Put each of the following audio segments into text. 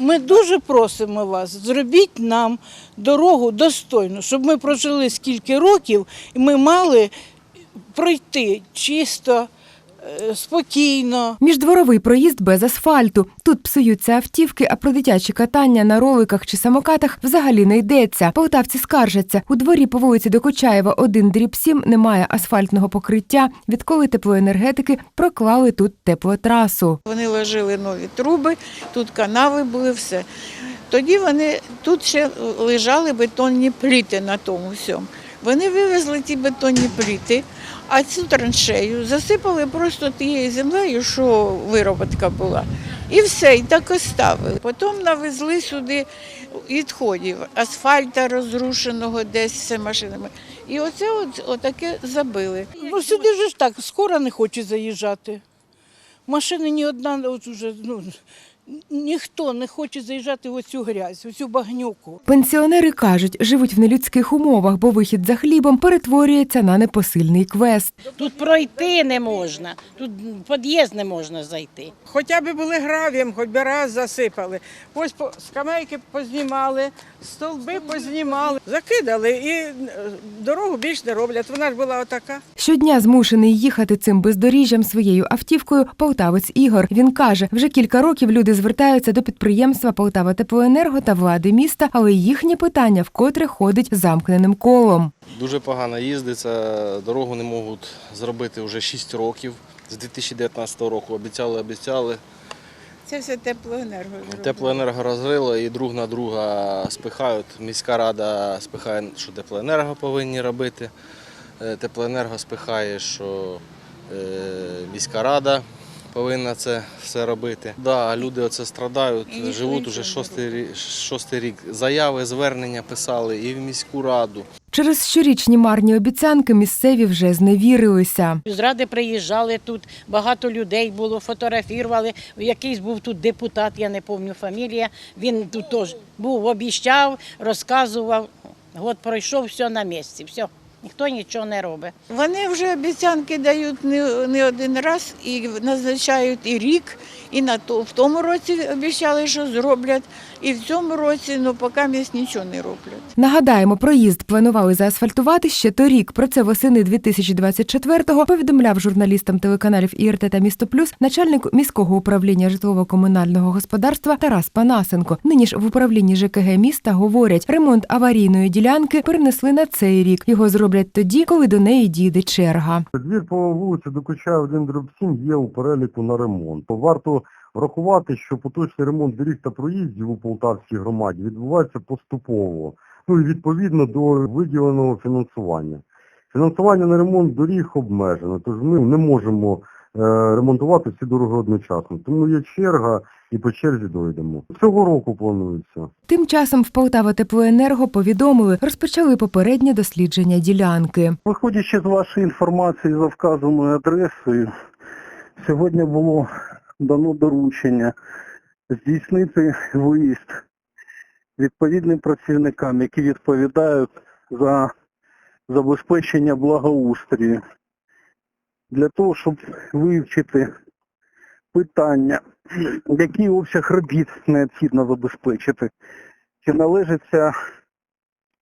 Ми дуже просимо вас, зробіть нам дорогу достойну, щоб ми прожили скільки років і ми мали пройти чисто, спокійно. Міждворовий проїзд без асфальту. Тут псуються автівки, а про дитячі катання на роликах чи самокатах взагалі не йдеться. Полтавці скаржаться. У дворі по вулиці Докучаєва 1 дріб 7 немає асфальтного покриття, відколи теплоенергетики проклали тут теплотрасу. Вони ложили нові труби, тут канави були, все. Тоді вони тут ще лежали бетонні пліти на тому всьому. Вони вивезли ті бетонні пліти, а цю траншею засипали просто тією землею, що вироботка була. І все, і так оставили. Потім навезли сюди відходів, асфальта розрушеного десь все машинами. І оце от, отаке забили. Ну сюди ж так, скоро не хоче заїжджати. Машини ні одна, от уже, ну, ніхто не хоче заїжджати в оцю грязь, в цю багнюку. Пенсіонери кажуть, живуть в нелюдських умовах, бо вихід за хлібом перетворюється на непосильний квест. Тут пройти не можна, тут під'їзд не можна зайти. Хоча б були гравієм, хоч би раз засипали. Ось скамейки познімали, столби познімали, закидали і е, дорогу більш не роблять. Вона ж була отака. Щодня змушений їхати цим бездоріжжям своєю автівкою полтавець Ігор. Він каже, вже кілька років люди звертаються до підприємства Полтава Теплоенерго та влади міста, але їхнє питання вкотре ходить замкненим колом. Дуже погано їздиться, дорогу не можуть зробити вже 6 років. З 2019 року обіцяли, обіцяли. Це все теплоенерго. зробили. Теплоенерго розрило і друг на друга спихають. Міська рада спихає, що теплоенерго повинні робити. Е, Теплоенерго спихає, що е, міська рада повинна це все робити. Да, люди оце страдають, живуть уже шостий, шостий рік. Заяви, звернення писали і в міську раду. Через щорічні марні обіцянки місцеві вже зневірилися. З ради приїжджали тут, багато людей було, фотографували. Якийсь був тут депутат, я не пам'ятаю фамілія. Він тут теж був, обіщав, розказував. От пройшов все на місці, все. Ніхто нічого не робить. Вони вже обіцянки дають не, не один раз і назначають і рік, і на то в тому році обіцяли, що зроблять, і в цьому році, ну поки місць нічого не роблять. Нагадаємо, проїзд планували заасфальтувати ще торік. Про це восени 2024-го повідомляв журналістам телеканалів ІРТ та Місто Плюс начальник міського управління житлово-комунального господарства Тарас Панасенко. Нині ж в управлінні ЖКГ міста говорять, ремонт аварійної ділянки перенесли на цей рік. Його зроблять тоді, коли до неї дійде черга. Двір по вулиці Докучаєва 1 дроб 7 є у переліку на ремонт. Варто врахувати, що поточний ремонт доріг та проїздів у Полтавській громаді відбувається поступово, ну і відповідно до виділеного фінансування. Фінансування на ремонт доріг обмежено, тож ми не можемо ремонтувати всі дороги одночасно. Тому є черга і по черзі дойдемо. Цього року планується. Тим часом в Полтава Теплоенерго повідомили, розпочали попереднє дослідження ділянки. Виходячи з вашої інформації за вказаною адресою, сьогодні було дано доручення здійснити виїзд відповідним працівникам, які відповідають за забезпечення благоустрою, для того, щоб вивчити питання, який обсяг робіт необхідно забезпечити, чи належиться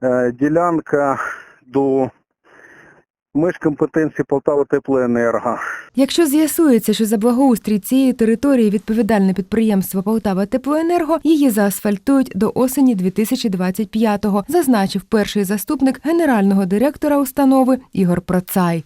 е, ділянка до меж компетенції Полтава Теплоенерго. Якщо з'ясується, що за благоустрій цієї території відповідальне підприємство Полтава Теплоенерго, її заасфальтують до осені 2025-го, зазначив перший заступник генерального директора установи Ігор Процай.